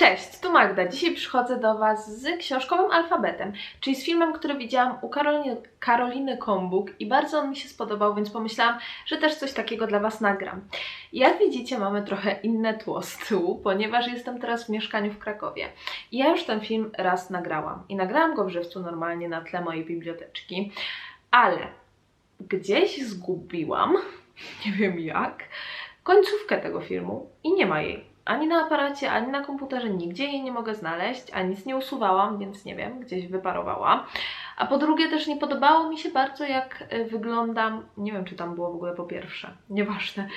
Cześć, tu Magda. Dzisiaj przychodzę do Was z książkowym alfabetem, czyli z filmem, który widziałam u Karoliny, Karoliny Kombuk i bardzo on mi się spodobał, więc pomyślałam, że też coś takiego dla Was nagram. Jak widzicie, mamy trochę inne tło z tyłu, ponieważ jestem teraz w mieszkaniu w Krakowie. I ja już ten film raz nagrałam i nagrałam go w żywcu normalnie na tle mojej biblioteczki, ale gdzieś zgubiłam, nie wiem jak, końcówkę tego filmu i nie ma jej ani na aparacie, ani na komputerze, nigdzie jej nie mogę znaleźć, a nic nie usuwałam, więc nie wiem, gdzieś wyparowała. A po drugie też nie podobało mi się bardzo jak e, wyglądam, nie wiem czy tam było w ogóle po pierwsze, nieważne.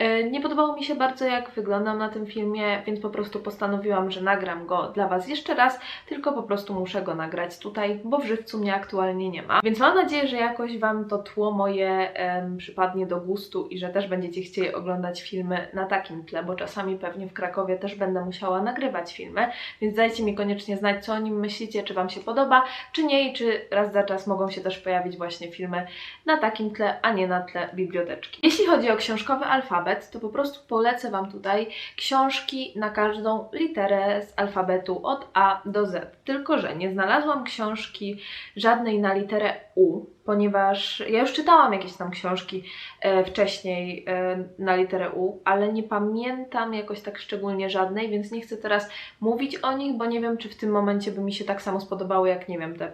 E, nie podobało mi się bardzo jak wyglądam na tym filmie, więc po prostu postanowiłam, że nagram go dla Was jeszcze raz, tylko po prostu muszę go nagrać tutaj, bo w żywcu mnie aktualnie nie ma. Więc mam nadzieję, że jakoś Wam to tło moje em, przypadnie do gustu i że też będziecie chcieli oglądać filmy na takim tle, bo czasami pewnie w Krakowie też będę musiała nagrywać filmy, więc dajcie mi koniecznie znać, co o nim myślicie, czy Wam się podoba, czy nie i czy raz za czas mogą się też pojawić właśnie filmy na takim tle, a nie na tle biblioteczki. Jeśli chodzi o książkowy alfabet, to po prostu polecę Wam tutaj książki na każdą literę z alfabetu od A do Z. Tylko, że nie znalazłam książki żadnej na literę U, ponieważ ja już czytałam jakieś tam książki e, wcześniej e, na literę U, ale nie pamiętam jakoś tak szczególnie żadnej, więc nie chcę teraz mówić o nich, bo nie wiem, czy w tym momencie by mi się tak samo spodobały, jak nie wiem, te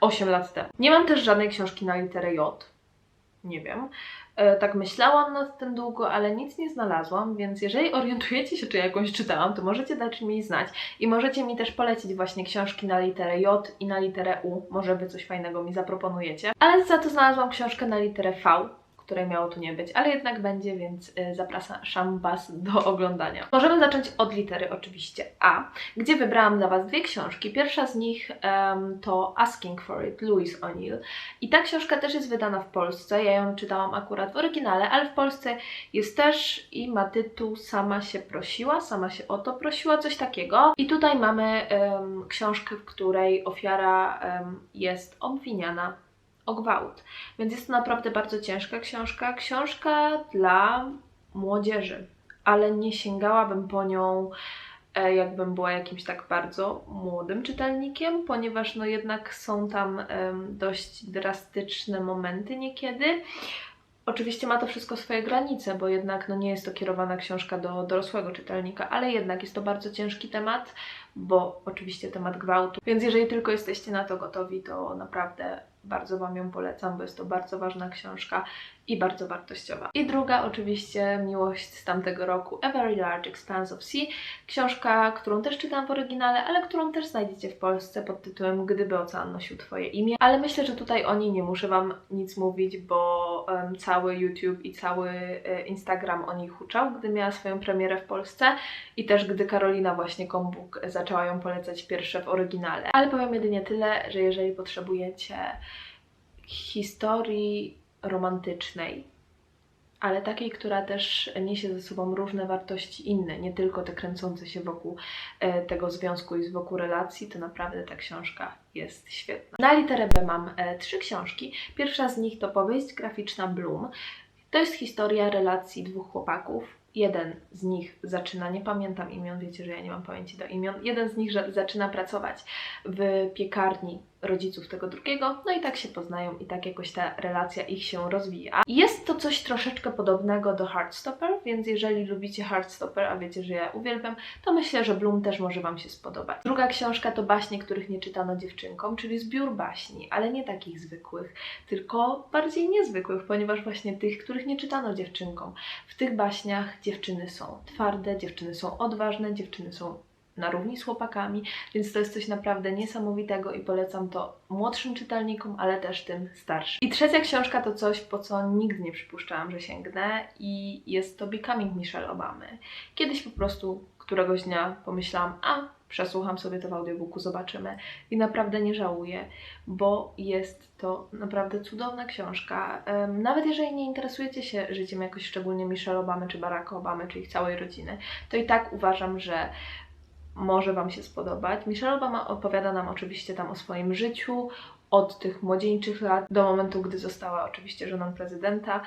8 lat temu. Nie mam też żadnej książki na literę J. Nie wiem. E, tak myślałam nad tym długo, ale nic nie znalazłam, więc jeżeli orientujecie się, czy jakąś czytałam, to możecie dać mi znać i możecie mi też polecić właśnie książki na literę J i na literę U. Może wy coś fajnego mi zaproponujecie. Ale za to znalazłam książkę na literę V, której miało tu nie być, ale jednak będzie, więc y, zapraszam Was do oglądania. Możemy zacząć od litery oczywiście A, gdzie wybrałam dla Was dwie książki. Pierwsza z nich um, to Asking for It, Louise O'Neill. I ta książka też jest wydana w Polsce. Ja ją czytałam akurat w oryginale, ale w Polsce jest też i ma tytuł Sama się prosiła, sama się o to prosiła, coś takiego. I tutaj mamy um, książkę, w której ofiara um, jest obwiniana o gwałt. Więc jest to naprawdę bardzo ciężka książka. Książka dla młodzieży, ale nie sięgałabym po nią e, jakbym była jakimś tak bardzo młodym czytelnikiem, ponieważ no jednak są tam dość drastyczne momenty niekiedy. Oczywiście ma to wszystko swoje granice, bo jednak no, nie jest to kierowana książka do dorosłego czytelnika, ale jednak jest to bardzo ciężki temat, bo oczywiście temat gwałtu. Więc jeżeli tylko jesteście na to gotowi, to naprawdę bardzo Wam ją polecam, bo jest to bardzo ważna książka i bardzo wartościowa. I druga oczywiście Miłość z tamtego roku A Very Large Expanse of Sea, książka, którą też czytam w oryginale, ale którą też znajdziecie w Polsce pod tytułem Gdyby ocean nosił Twoje imię. Ale myślę, że tutaj o niej nie muszę Wam nic mówić, bo um, cały YouTube i cały e, Instagram o niej huczał, gdy miała swoją premierę w Polsce i też gdy Karolina właśnie Kombuk zaczęła ją polecać pierwsze w oryginale. Ale powiem jedynie tyle, że jeżeli potrzebujecie historii romantycznej, ale takiej, która też niesie ze sobą różne wartości inne, nie tylko te kręcące się wokół e, tego związku i wokół relacji, to naprawdę ta książka jest świetna. Na literę B mam e, trzy książki. Pierwsza z nich to powieść graficzna Bloom. To jest historia relacji dwóch chłopaków, jeden z nich zaczyna, nie pamiętam imion, wiecie, że ja nie mam pamięci do imion, jeden z nich zaczyna pracować w piekarni rodziców tego drugiego, no i tak się poznają i tak jakoś ta relacja ich się rozwija. Jest to coś troszeczkę podobnego do Heartstopper, więc jeżeli lubicie Heartstopper, a wiecie, że ja uwielbiam, to myślę, że Bloom też może Wam się spodobać. Druga książka to baśnie, których nie czytano dziewczynkom, czyli zbiór baśni, ale nie takich zwykłych, tylko bardziej niezwykłych, ponieważ właśnie tych, których nie czytano dziewczynkom. W tych baśniach dziewczyny są twarde, dziewczyny są odważne, dziewczyny są na równi z chłopakami, więc to jest coś naprawdę niesamowitego i polecam to młodszym czytelnikom, ale też tym starszym. I trzecia książka to coś, po co nigdy nie przypuszczałam, że sięgnę i jest to Becoming Michelle Obamy. Kiedyś po prostu któregoś dnia pomyślałam, a przesłucham sobie to w audiobooku, zobaczymy. I naprawdę nie żałuję, bo jest to naprawdę cudowna książka. Nawet jeżeli nie interesujecie się życiem jakoś szczególnie Michelle Obamy, czy Baracka Obamy, czy ich całej rodziny, to i tak uważam, że może Wam się spodobać. Michelle Obama opowiada nam oczywiście tam o swoim życiu, od tych młodzieńczych lat do momentu, gdy została oczywiście żoną prezydenta.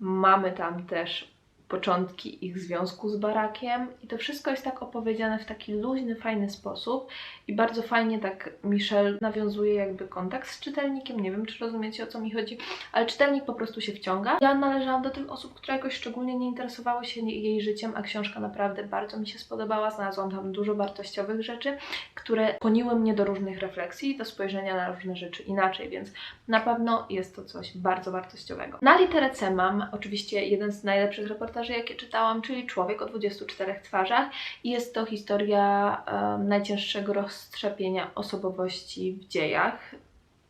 Mamy tam też początki ich związku z Barakiem. I to wszystko jest tak opowiedziane w taki luźny, fajny sposób. I bardzo fajnie tak Michelle nawiązuje jakby kontakt z czytelnikiem, nie wiem czy rozumiecie o co mi chodzi, ale czytelnik po prostu się wciąga. Ja należałam do tych osób, które jakoś szczególnie nie interesowały się jej życiem, a książka naprawdę bardzo mi się spodobała, znalazłam tam dużo wartościowych rzeczy, które poniły mnie do różnych refleksji, do spojrzenia na różne rzeczy inaczej, więc na pewno jest to coś bardzo wartościowego. Na literę C mam oczywiście jeden z najlepszych reportaży, jakie czytałam, czyli Człowiek o 24 twarzach i jest to historia em, najcięższego roztrzepienia osobowości w dziejach.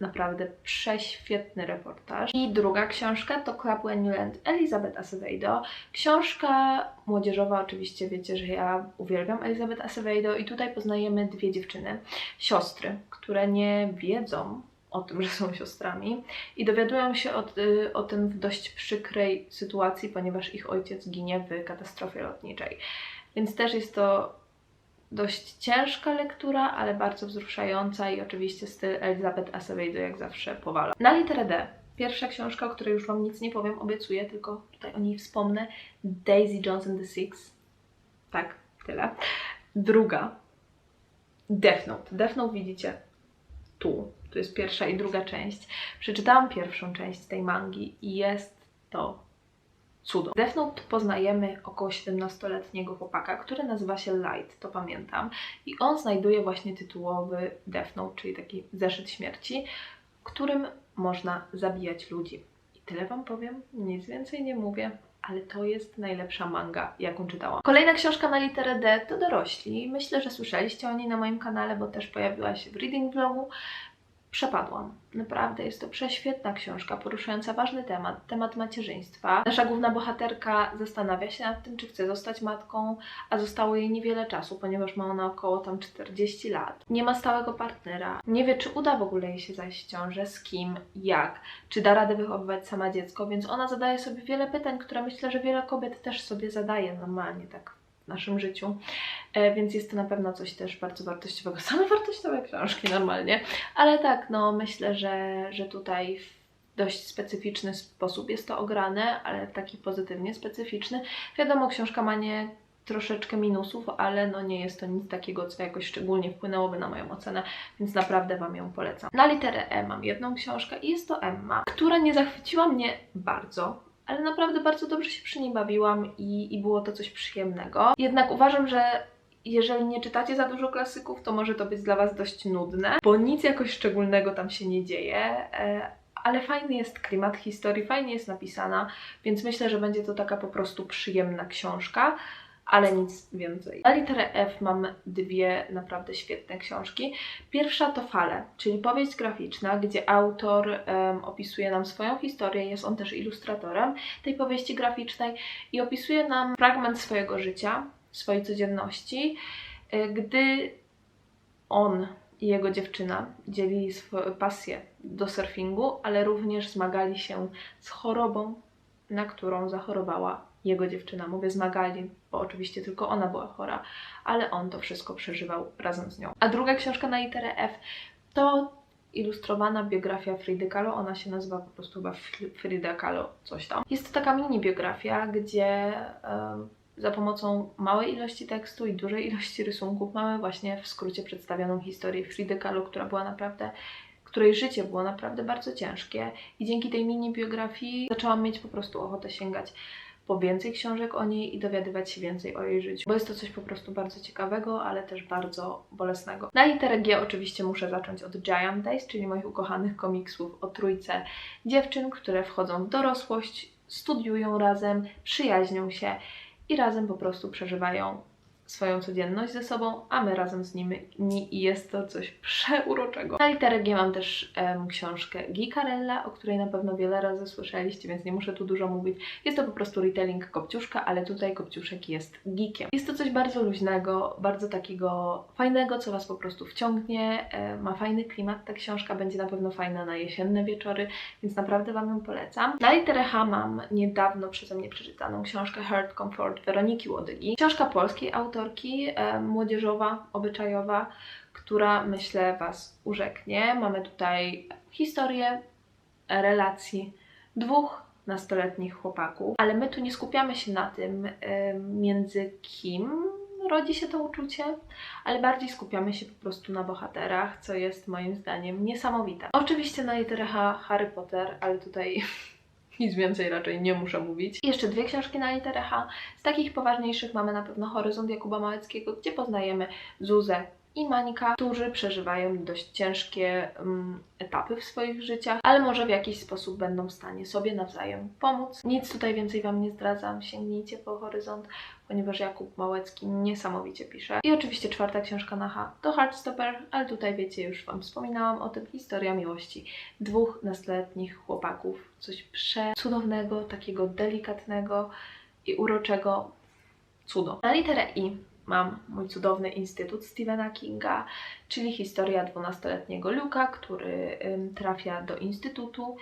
Naprawdę prześwietny reportaż. I druga książka to Club When You Land Elizabeth Acevedo. Książka młodzieżowa, oczywiście wiecie, że ja uwielbiam Elizabeth Acevedo i tutaj poznajemy dwie dziewczyny, siostry, które nie wiedzą o tym, że są siostrami i dowiadują się o, y, o tym w dość przykrej sytuacji, ponieważ ich ojciec ginie w katastrofie lotniczej. Więc też jest to dość ciężka lektura, ale bardzo wzruszająca i oczywiście styl Elizabeth Acevedo jak zawsze powala. Na literę D. Pierwsza książka, o której już Wam nic nie powiem, obiecuję, tylko tutaj o niej wspomnę. Daisy Jones and the Six. Tak, tyle. Druga. Death Note. Death Note widzicie tu. Tu jest pierwsza i druga część. Przeczytałam pierwszą część tej mangi i jest to cudo. Death Note poznajemy około 17-letniego chłopaka, który nazywa się Light, to pamiętam. I on znajduje właśnie tytułowy Death Note, czyli taki zeszyt śmierci, którym można zabijać ludzi. I tyle Wam powiem, nic więcej nie mówię. Ale to jest najlepsza manga, jaką czytałam. Kolejna książka na literę D to Dorośli. Myślę, że słyszeliście o niej na moim kanale, bo też pojawiła się w reading vlogu przepadłam. Naprawdę jest to prześwietna książka, poruszająca ważny temat, temat macierzyństwa. Nasza główna bohaterka zastanawia się nad tym, czy chce zostać matką, a zostało jej niewiele czasu, ponieważ ma ona około tam 40 lat. Nie ma stałego partnera, nie wie, czy uda w ogóle jej się zajść ciążę, z kim, jak, czy da radę wychowywać sama dziecko, więc ona zadaje sobie wiele pytań, które myślę, że wiele kobiet też sobie zadaje normalnie, tak w naszym życiu, e, więc jest to na pewno coś też bardzo wartościowego. Same wartościowe książki normalnie, ale tak, no myślę, że, że tutaj dość specyficzny sposób jest to ograne, ale taki pozytywnie specyficzny. Wiadomo, książka ma nie troszeczkę minusów, ale no nie jest to nic takiego, co jakoś szczególnie wpłynęłoby na moją ocenę, więc naprawdę Wam ją polecam. Na literę E mam jedną książkę i jest to Emma, która nie zachwyciła mnie bardzo, ale naprawdę bardzo dobrze się przy niej bawiłam i, i było to coś przyjemnego. Jednak uważam, że jeżeli nie czytacie za dużo klasyków, to może to być dla Was dość nudne, bo nic jakoś szczególnego tam się nie dzieje. E, ale fajny jest klimat historii, fajnie jest napisana, więc myślę, że będzie to taka po prostu przyjemna książka ale nic więcej. Na literę F mam dwie naprawdę świetne książki. Pierwsza to Fale, czyli powieść graficzna, gdzie autor um, opisuje nam swoją historię, jest on też ilustratorem tej powieści graficznej i opisuje nam fragment swojego życia, swojej codzienności, y, gdy on i jego dziewczyna dzielili swoją pasję do surfingu, ale również zmagali się z chorobą, na którą zachorowała jego dziewczyna. Mówię zmagali, bo oczywiście tylko ona była chora, ale on to wszystko przeżywał razem z nią. A druga książka na literę F to ilustrowana biografia Fridy Kahlo. Ona się nazywa po prostu chyba Frida Kahlo, coś tam. Jest to taka mini biografia, gdzie za pomocą małej ilości tekstu i dużej ilości rysunków mamy właśnie w skrócie przedstawioną historię Fridy Kahlo, która była naprawdę której życie było naprawdę bardzo ciężkie i dzięki tej mini biografii zaczęłam mieć po prostu ochotę sięgać po więcej książek o niej i dowiadywać się więcej o jej życiu, bo jest to coś po prostu bardzo ciekawego, ale też bardzo bolesnego. Na literę G oczywiście muszę zacząć od Giant Days, czyli moich ukochanych komiksów o trójce dziewczyn, które wchodzą w dorosłość, studiują razem, przyjaźnią się i razem po prostu przeżywają swoją codzienność ze sobą, a my razem z nimi i jest to coś przeuroczego. Na literę G mam też um, książkę Gikarella, o której na pewno wiele razy słyszeliście, więc nie muszę tu dużo mówić. Jest to po prostu retelling Kopciuszka, ale tutaj Kopciuszek jest geekiem. Jest to coś bardzo luźnego, bardzo takiego fajnego, co Was po prostu wciągnie. E, ma fajny klimat ta książka, będzie na pewno fajna na jesienne wieczory, więc naprawdę Wam ją polecam. Na literę H mam niedawno przeze mnie przeczytaną książkę Heart Comfort Weroniki Łodygi. Książka polskiej autorki e, młodzieżowa, obyczajowa, która myślę Was urzeknie. Mamy tutaj historię relacji dwóch nastoletnich chłopaków, ale my tu nie skupiamy się na tym, em, między kim rodzi się to uczucie, ale bardziej skupiamy się po prostu na bohaterach, co jest moim zdaniem niesamowite. Oczywiście na literę H Harry Potter, ale tutaj nic więcej raczej nie muszę mówić. Jeszcze dwie książki na literę H. Z takich poważniejszych mamy na pewno Horyzont Jakuba Małeckiego, gdzie poznajemy Zuzę i Manika, którzy przeżywają dość ciężkie mm, etapy w swoich życiach, ale może w jakiś sposób będą w stanie sobie nawzajem pomóc. Nic tutaj więcej Wam nie zdradzam, sięgnijcie po Horyzont, ponieważ Jakub Małecki niesamowicie pisze. I oczywiście czwarta książka na H to Heartstopper, ale tutaj wiecie, już Wam wspominałam o tym, historia miłości dwóch nastoletnich chłopaków. Coś przecudownego, takiego delikatnego i uroczego cudo. Na literę I mam mój cudowny Instytut Stephena Kinga, czyli historia 12-letniego Luka, który trafia do instytutu,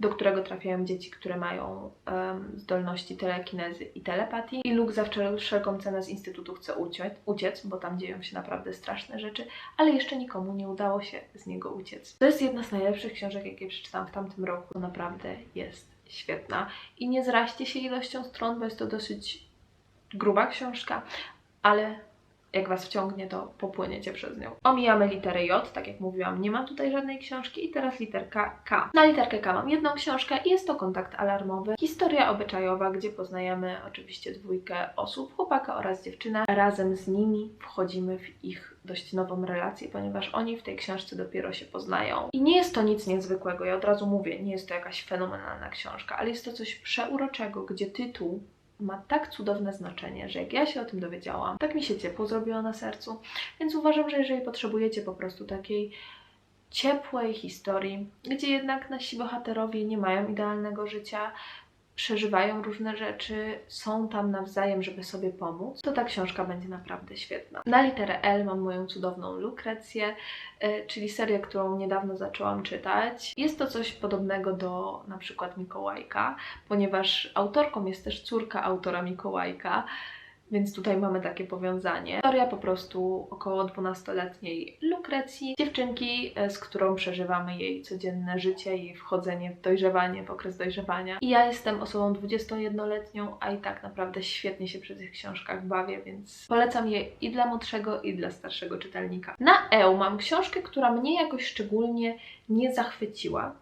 do którego trafiają dzieci, które mają ym, zdolności telekinezy i telepatii. I Luke za wszel- wszelką cenę z instytutu chce uciec, uciec, bo tam dzieją się naprawdę straszne rzeczy, ale jeszcze nikomu nie udało się z niego uciec. To jest jedna z najlepszych książek, jakie przeczytałam w tamtym roku. To naprawdę jest świetna. I nie zraźcie się ilością stron, bo jest to dosyć gruba książka, ale jak Was wciągnie, to popłyniecie przez nią. Omijamy literę J, tak jak mówiłam, nie mam tutaj żadnej książki i teraz literka K. Na literkę K mam jedną książkę i jest to kontakt alarmowy. Historia obyczajowa, gdzie poznajemy oczywiście dwójkę osób, chłopaka oraz dziewczynę. Razem z nimi wchodzimy w ich dość nową relację, ponieważ oni w tej książce dopiero się poznają. I nie jest to nic niezwykłego, ja od razu mówię, nie jest to jakaś fenomenalna książka, ale jest to coś przeuroczego, gdzie tytuł ma tak cudowne znaczenie, że jak ja się o tym dowiedziałam, tak mi się ciepło zrobiło na sercu. Więc uważam, że jeżeli potrzebujecie po prostu takiej ciepłej historii, gdzie jednak nasi bohaterowie nie mają idealnego życia, przeżywają różne rzeczy, są tam nawzajem, żeby sobie pomóc, to ta książka będzie naprawdę świetna. Na literę L mam moją cudowną Lukrecję, y, czyli serię, którą niedawno zaczęłam czytać. Jest to coś podobnego do na przykład Mikołajka, ponieważ autorką jest też córka autora Mikołajka, więc tutaj mamy takie powiązanie. Historia po prostu około 12-letniej Lukrecji, dziewczynki, e, z którą przeżywamy jej codzienne życie, jej wchodzenie w dojrzewanie, w okres dojrzewania. I ja jestem osobą 21-letnią, a i tak naprawdę świetnie się przy tych książkach bawię, więc polecam je i dla młodszego, i dla starszego czytelnika. Na EU mam książkę, która mnie jakoś szczególnie nie zachwyciła.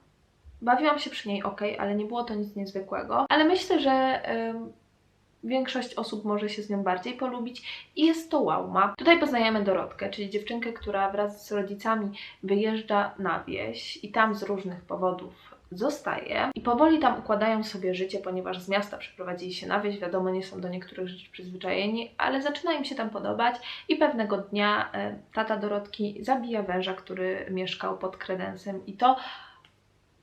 Bawiłam się przy niej ok, ale nie było to nic niezwykłego. Ale myślę, że em, większość osób może się z nią bardziej polubić i jest to Łauma. Tutaj poznajemy Dorotkę, czyli dziewczynkę, która wraz z rodzicami wyjeżdża na wieś i tam z różnych powodów zostaje i powoli tam układają sobie życie, ponieważ z miasta przeprowadzili się na wieś, wiadomo, nie są do niektórych rzeczy przyzwyczajeni, ale zaczyna im się tam podobać i pewnego dnia e, tata Dorotki zabija węża, który mieszkał pod kredensem i to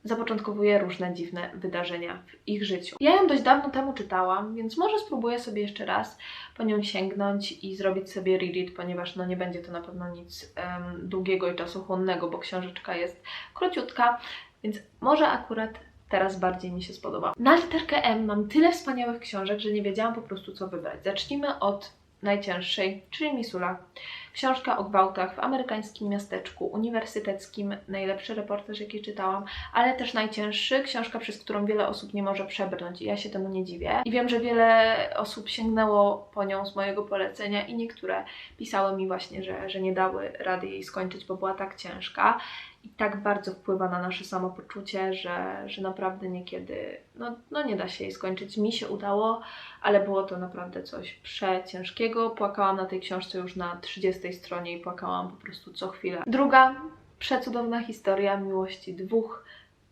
zapoczątkowuje różne dziwne wydarzenia w ich życiu. Ja ją dość dawno temu czytałam, więc może spróbuję sobie jeszcze raz po nią sięgnąć i zrobić sobie reread, ponieważ no nie będzie to na pewno nic em, długiego i czasochłonnego, bo książeczka jest króciutka, więc może akurat teraz bardziej mi się spodoba. Na literkę M mam tyle wspaniałych książek, że nie wiedziałam po prostu co wybrać. Zacznijmy od najcięższej, czyli Misula. Książka o gwałtach w amerykańskim miasteczku uniwersyteckim, najlepszy reportaż, jaki czytałam, ale też najcięższy, książka, przez którą wiele osób nie może przebrnąć i ja się temu nie dziwię. I wiem, że wiele osób sięgnęło po nią z mojego polecenia i niektóre pisały mi właśnie, że, że nie dały rady jej skończyć, bo była tak ciężka i tak bardzo wpływa na nasze samopoczucie, że, że naprawdę niekiedy no, no nie da się jej skończyć. Mi się udało, ale było to naprawdę coś przeciężkiego. Płakałam na tej książce już na 30 stronie i płakałam po prostu co chwilę. Druga przecudowna historia miłości dwóch,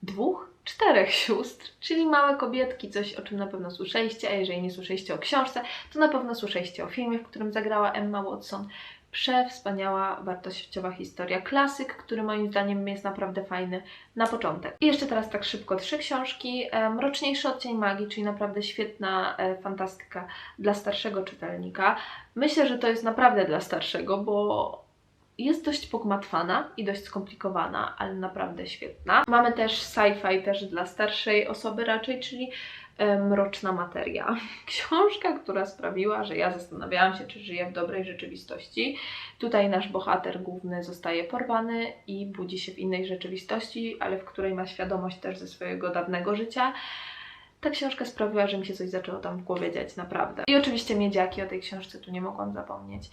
dwóch? Czterech sióstr, czyli małe kobietki, coś o czym na pewno słyszeliście, a jeżeli nie słyszeliście o książce, to na pewno słyszeliście o filmie, w którym zagrała Emma Watson. Przewspaniała, wartościowa historia. Klasyk, który moim zdaniem jest naprawdę fajny na początek. I jeszcze teraz tak szybko trzy książki. Mroczniejszy odcień magii, czyli naprawdę świetna e, fantastyka dla starszego czytelnika. Myślę, że to jest naprawdę dla starszego, bo jest dość pogmatwana i dość skomplikowana, ale naprawdę świetna. Mamy też sci-fi też dla starszej osoby raczej, czyli Mroczna Materia. Książka, która sprawiła, że ja zastanawiałam się, czy żyję w dobrej rzeczywistości. Tutaj nasz bohater główny zostaje porwany i budzi się w innej rzeczywistości, ale w której ma świadomość też ze swojego dawnego życia. ta książka sprawiła, że mi się coś zaczęło tam w głowie dziać, naprawdę. I oczywiście Miedziaki, o tej książce tu nie mogłam zapomnieć.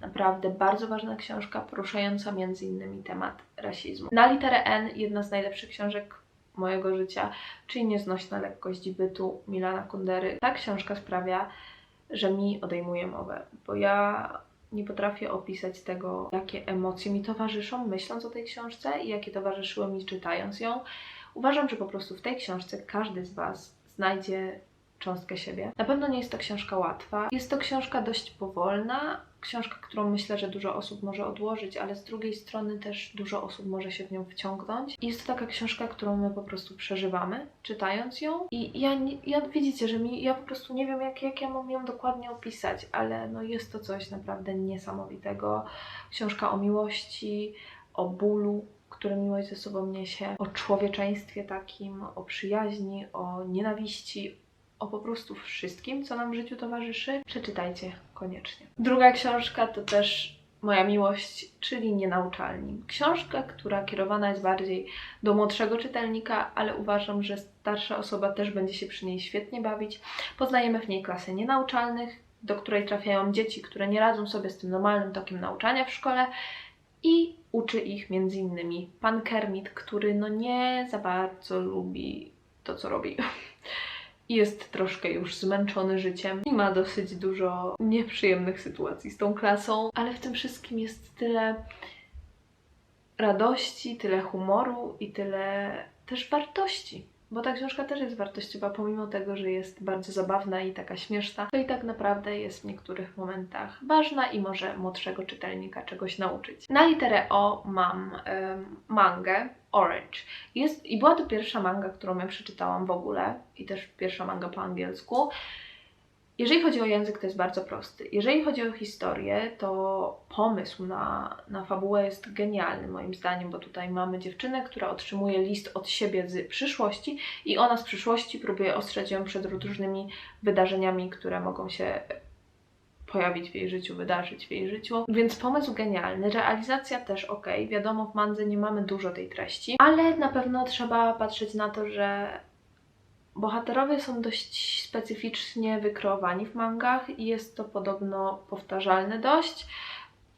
Naprawdę bardzo ważna książka, poruszająca między innymi temat rasizmu. Na literę N jedna z najlepszych książek mojego życia, czyli Nieznośna lekkość bytu Milana Kundery. Ta książka sprawia, że mi odejmuje mowę, bo ja nie potrafię opisać tego, jakie emocje mi towarzyszą myśląc o tej książce i jakie towarzyszyły mi czytając ją. Uważam, że po prostu w tej książce każdy z Was znajdzie cząstkę siebie. Na pewno nie jest to książka łatwa. Jest to książka dość powolna, książka, którą myślę, że dużo osób może odłożyć, ale z drugiej strony też dużo osób może się w nią wciągnąć. Jest to taka książka, którą my po prostu przeżywamy, czytając ją. I ja, ja widzicie, że mi, ja po prostu nie wiem, jak, jak ja mam ją dokładnie opisać, ale no jest to coś naprawdę niesamowitego. Książka o miłości, o bólu, które miłość ze sobą niesie, o człowieczeństwie takim, o przyjaźni, o nienawiści, o po prostu wszystkim, co nam w życiu towarzyszy. Przeczytajcie koniecznie. Druga książka to też moja miłość, czyli Nienauczalni. Książka, która kierowana jest bardziej do młodszego czytelnika, ale uważam, że starsza osoba też będzie się przy niej świetnie bawić. Poznajemy w niej klasę nienauczalnych, do której trafiają dzieci, które nie radzą sobie z tym normalnym tokiem nauczania w szkole i uczy ich między innymi pan Kermit, który no nie za bardzo lubi to, co robi. Jest troszkę już zmęczony życiem i ma dosyć dużo nieprzyjemnych sytuacji z tą klasą, ale w tym wszystkim jest tyle radości, tyle humoru i tyle też wartości. Bo ta książka też jest wartościowa, pomimo tego, że jest bardzo zabawna i taka śmieszna, to i tak naprawdę jest w niektórych momentach ważna i może młodszego czytelnika czegoś nauczyć. Na literę O mam um, mangę Orange. Jest, I była to pierwsza manga, którą ja przeczytałam w ogóle i też pierwsza manga po angielsku. Jeżeli chodzi o język, to jest bardzo prosty. Jeżeli chodzi o historię, to pomysł na, na fabułę jest genialny moim zdaniem, bo tutaj mamy dziewczynę, która otrzymuje list od siebie z przyszłości i ona z przyszłości próbuje ostrzec ją przed różnymi wydarzeniami, które mogą się pojawić w jej życiu, wydarzyć w jej życiu. Więc pomysł genialny, realizacja też ok. Wiadomo, w mandze nie mamy dużo tej treści, ale na pewno trzeba patrzeć na to, że Bohaterowie są dość specyficznie wykreowani w mangach i jest to podobno powtarzalne dość.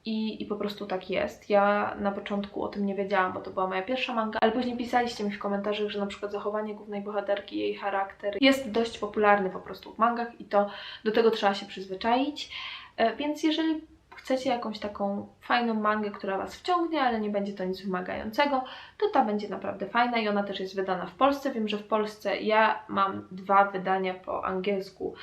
I, I po prostu tak jest. Ja na początku o tym nie wiedziałam, bo to była moja pierwsza manga, ale później pisaliście mi w komentarzach, że na przykład zachowanie głównej bohaterki, jej charakter jest dość popularny po prostu w mangach i to do tego trzeba się przyzwyczaić. E, więc jeżeli chcecie jakąś taką fajną mangę, która Was wciągnie, ale nie będzie to nic wymagającego, to ta będzie naprawdę fajna i ona też jest wydana w Polsce. Wiem, że w Polsce ja mam dwa wydania po angielsku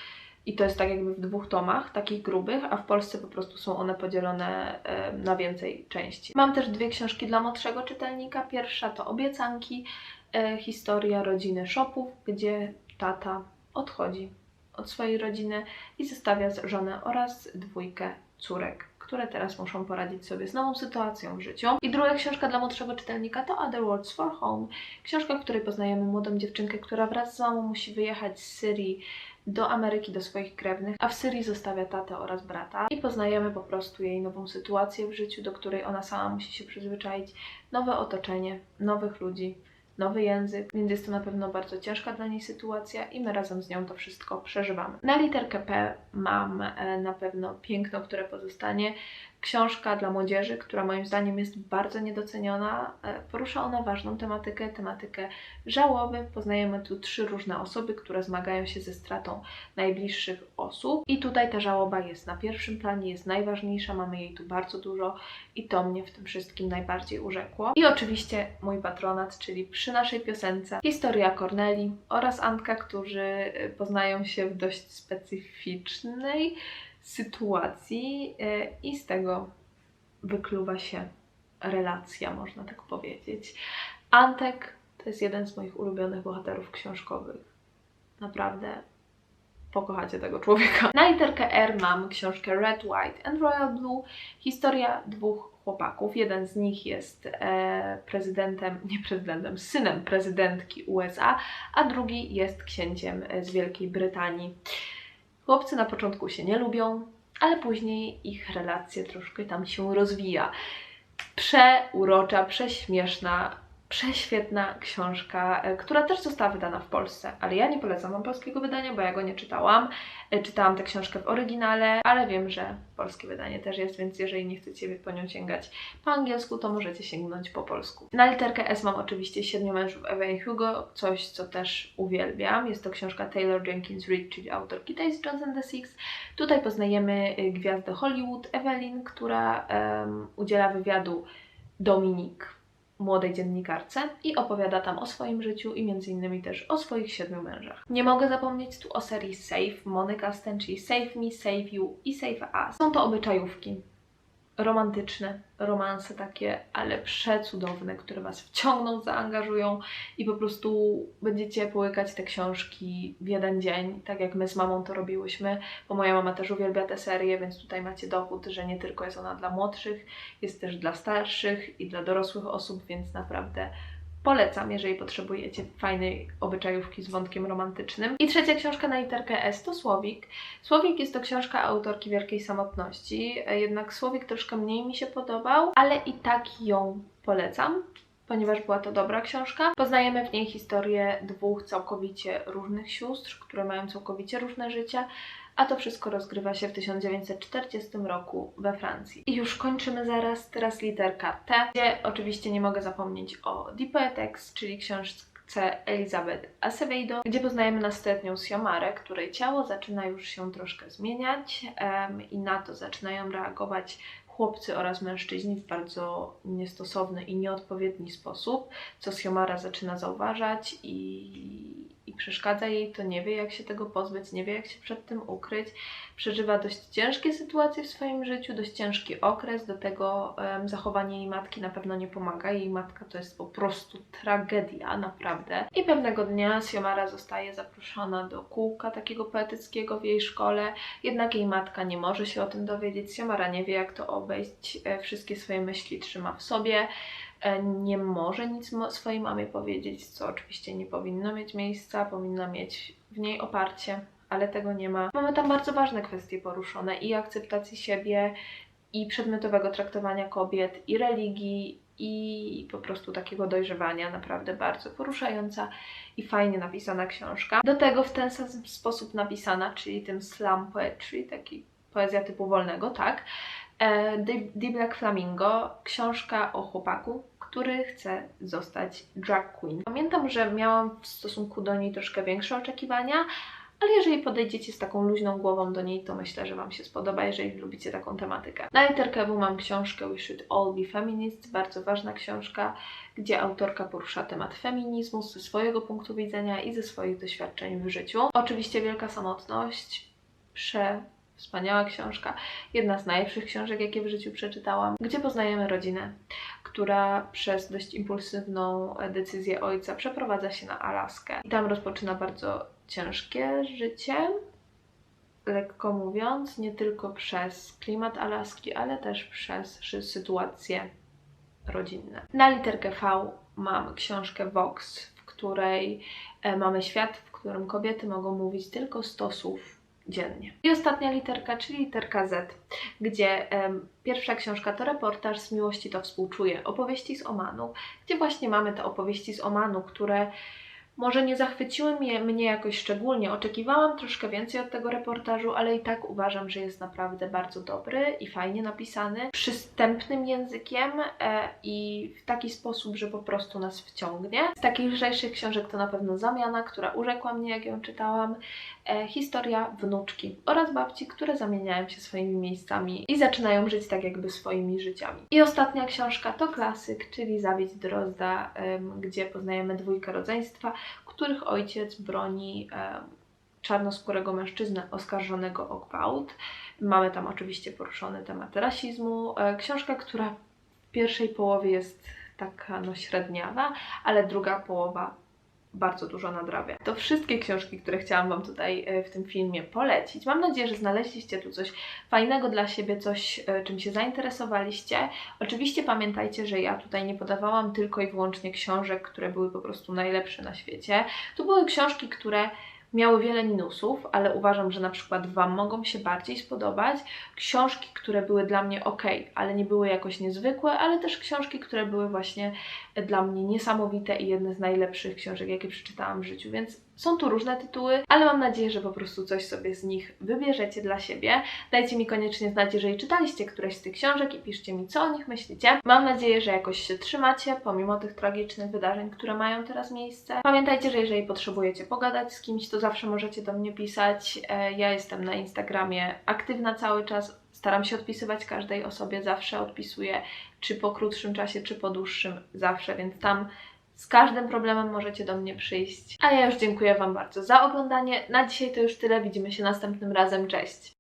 i to jest tak jakby w dwóch tomach, takich grubych, a w Polsce po prostu są one podzielone na więcej części. Mam też dwie książki dla młodszego czytelnika. Pierwsza to Obiecanki, e, historia rodziny Shopów, gdzie tata odchodzi od swojej rodziny i zostawia żonę oraz dwójkę córek, które teraz muszą poradzić sobie z nową sytuacją w życiu. I druga książka dla młodszego czytelnika to Other Words for Home, książka, w której poznajemy młodą dziewczynkę, która wraz z mamą musi wyjechać z Syrii do Ameryki, do swoich krewnych, a w Syrii zostawia tatę oraz brata. I poznajemy po prostu jej nową sytuację w życiu, do której ona sama musi się przyzwyczaić, nowe otoczenie, nowych ludzi, nowy język, więc jest to na pewno bardzo ciężka dla niej sytuacja i my razem z nią to wszystko przeżywamy. Na literkę P mam e, na pewno piękno, które pozostanie, książka dla młodzieży, która moim zdaniem jest bardzo niedoceniona. E, porusza ona ważną tematykę, tematykę żałoby. Poznajemy tu trzy różne osoby, które zmagają się ze stratą najbliższych osób. I tutaj ta żałoba jest na pierwszym planie, jest najważniejsza, mamy jej tu bardzo dużo i to mnie w tym wszystkim najbardziej urzekło. I oczywiście mój patronat, czyli przy naszej piosence historia Corneli oraz Antka, którzy e, poznają się w dość specyficznej sytuacji e, i z tego wykluwa się relacja, można tak powiedzieć. Antek to jest jeden z moich ulubionych bohaterów książkowych. Naprawdę pokochacie tego człowieka. Na literkę R mam książkę Red, White and Royal Blue. Historia dwóch chłopaków. Jeden z nich jest e, prezydentem, nie prezydentem, synem prezydentki USA, a drugi jest księciem z Wielkiej Brytanii. Chłopcy na początku się nie lubią, ale później ich relacja troszkę tam się rozwija. Przeurocza, prześmieszna, prześwietna książka, e, która też została wydana w Polsce, ale ja nie polecam Wam polskiego wydania, bo ja go nie czytałam. E, czytałam tę książkę w oryginale, ale wiem, że polskie wydanie też jest, więc jeżeli nie chcecie po nią sięgać po angielsku, to możecie sięgnąć po polsku. Na literkę S mam oczywiście Siedmiu mężów Evelyn Hugo, coś co też uwielbiam. Jest to książka Taylor Jenkins Reid, czyli autorki Daisy Johnson the Six. Tutaj poznajemy y, gwiazdę Hollywood Evelyn, która um, udziela wywiadu Dominik młodej dziennikarce i opowiada tam o swoim życiu i między innymi też o swoich siedmiu mężach. Nie mogę zapomnieć tu o serii Save, Monica Stan, czyli Save Me, Save You i Save Us. Są to obyczajówki romantyczne, romanse takie, ale przecudowne, które Was wciągną, zaangażują i po prostu będziecie połykać te książki w jeden dzień, tak jak my z mamą to robiłyśmy, bo moja mama też uwielbia tę serię, więc tutaj macie dowód, że nie tylko jest ona dla młodszych, jest też dla starszych i dla dorosłych osób, więc naprawdę Polecam, jeżeli potrzebujecie fajnej obyczajówki z wątkiem romantycznym. I trzecia książka na literkę S to Słowik. Słowik jest to książka autorki Wielkiej Samotności, jednak Słowik troszkę mniej mi się podobał, ale i tak ją polecam ponieważ była to dobra książka. Poznajemy w niej historię dwóch całkowicie różnych sióstr, które mają całkowicie różne życie, a to wszystko rozgrywa się w 1940 roku we Francji. I już kończymy zaraz, teraz literka T, gdzie oczywiście nie mogę zapomnieć o The czyli książce Elizabeth Acevedo, gdzie poznajemy nastoletnią Siomarę, której ciało zaczyna już się troszkę zmieniać um, i na to zaczynają reagować chłopcy oraz mężczyźni w bardzo niestosowny i nieodpowiedni sposób, co Siomara zaczyna zauważać i przeszkadza jej, to nie wie jak się tego pozbyć, nie wie jak się przed tym ukryć. Przeżywa dość ciężkie sytuacje w swoim życiu, dość ciężki okres, do tego um, zachowanie jej matki na pewno nie pomaga. Jej matka to jest po prostu tragedia, naprawdę. I pewnego dnia Siomara zostaje zaproszona do kółka takiego poetyckiego w jej szkole, jednak jej matka nie może się o tym dowiedzieć. Siomara nie wie jak to obejść, e, wszystkie swoje myśli trzyma w sobie. E, nie może nic swojej mamie powiedzieć, co oczywiście nie powinno mieć miejsca, powinna mieć w niej oparcie, ale tego nie ma. Mamy tam bardzo ważne kwestie poruszone i akceptacji siebie, i przedmiotowego traktowania kobiet, i religii, i po prostu takiego dojrzewania. Naprawdę bardzo poruszająca i fajnie napisana książka. Do tego w ten sposób napisana, czyli tym slam poetry, taki poezja typu wolnego, tak. The Black Flamingo, książka o chłopaku, który chce zostać drag queen. Pamiętam, że miałam w stosunku do niej troszkę większe oczekiwania, ale jeżeli podejdziecie z taką luźną głową do niej, to myślę, że Wam się spodoba, jeżeli lubicie taką tematykę. Na W mam książkę We Should All Be Feminists, bardzo ważna książka, gdzie autorka porusza temat feminizmu ze swojego punktu widzenia i ze swoich doświadczeń w życiu. Oczywiście wielka samotność, prze Wspaniała książka, jedna z najlepszych książek, jakie w życiu przeczytałam, gdzie poznajemy rodzinę, która przez dość impulsywną decyzję ojca przeprowadza się na Alaskę. I tam rozpoczyna bardzo ciężkie życie, lekko mówiąc, nie tylko przez klimat Alaski, ale też przez sytuacje rodzinne. Na literkę V mam książkę Vox, w której e, mamy świat, w którym kobiety mogą mówić tylko 100 słów dziennie. I ostatnia literka, czyli literka Z, gdzie pierwsza książka to reportaż z miłości to współczuje, opowieści z Omanu, gdzie właśnie mamy te opowieści z Omanu, które może nie zachwyciły mnie, mnie jakoś szczególnie. Oczekiwałam troszkę więcej od tego reportażu, ale i tak uważam, że jest naprawdę bardzo dobry i fajnie napisany, przystępnym językiem e, i w taki sposób, że po prostu nas wciągnie. Z takich lżejszych książek to na pewno Zamiana, która urzekła mnie, jak ją czytałam, e, historia wnuczki oraz babci, które zamieniają się swoimi miejscami i zaczynają żyć tak jakby swoimi życiami. I ostatnia książka to klasyk, czyli Zawiedź Drozda, gdzie poznajemy dwójkę rodzeństwa, których ojciec broni e, czarnoskórego mężczyznę oskarżonego o gwałt. Mamy tam oczywiście poruszony temat rasizmu. E, książka, która w pierwszej połowie jest taka no średniawa, ale druga połowa bardzo dużo nadrabia. To wszystkie książki, które chciałam Wam tutaj e, w tym filmie polecić. Mam nadzieję, że znaleźliście tu coś fajnego dla siebie, coś, e, czym się zainteresowaliście. Oczywiście pamiętajcie, że ja tutaj nie podawałam tylko i wyłącznie książek, które były po prostu najlepsze na świecie. Tu były książki, które miały wiele minusów, ale uważam, że na przykład Wam mogą się bardziej spodobać. Książki, które były dla mnie ok, ale nie były jakoś niezwykłe, ale też książki, które były właśnie dla mnie niesamowite i jedne z najlepszych książek, jakie przeczytałam w życiu, więc są tu różne tytuły, ale mam nadzieję, że po prostu coś sobie z nich wybierzecie dla siebie. Dajcie mi koniecznie znać, jeżeli czytaliście któreś z tych książek i piszcie mi, co o nich myślicie. Mam nadzieję, że jakoś się trzymacie, pomimo tych tragicznych wydarzeń, które mają teraz miejsce. Pamiętajcie, że jeżeli potrzebujecie pogadać z kimś, to zawsze możecie do mnie pisać. E, Ja jestem na Instagramie aktywna cały czas. Staram się odpisywać każdej osobie, zawsze odpisuję, czy po krótszym czasie, czy po dłuższym, zawsze, więc tam z każdym problemem możecie do mnie przyjść. A ja już dziękuję Wam bardzo za oglądanie. Na dzisiaj to już tyle. Widzimy się następnym razem. Cześć!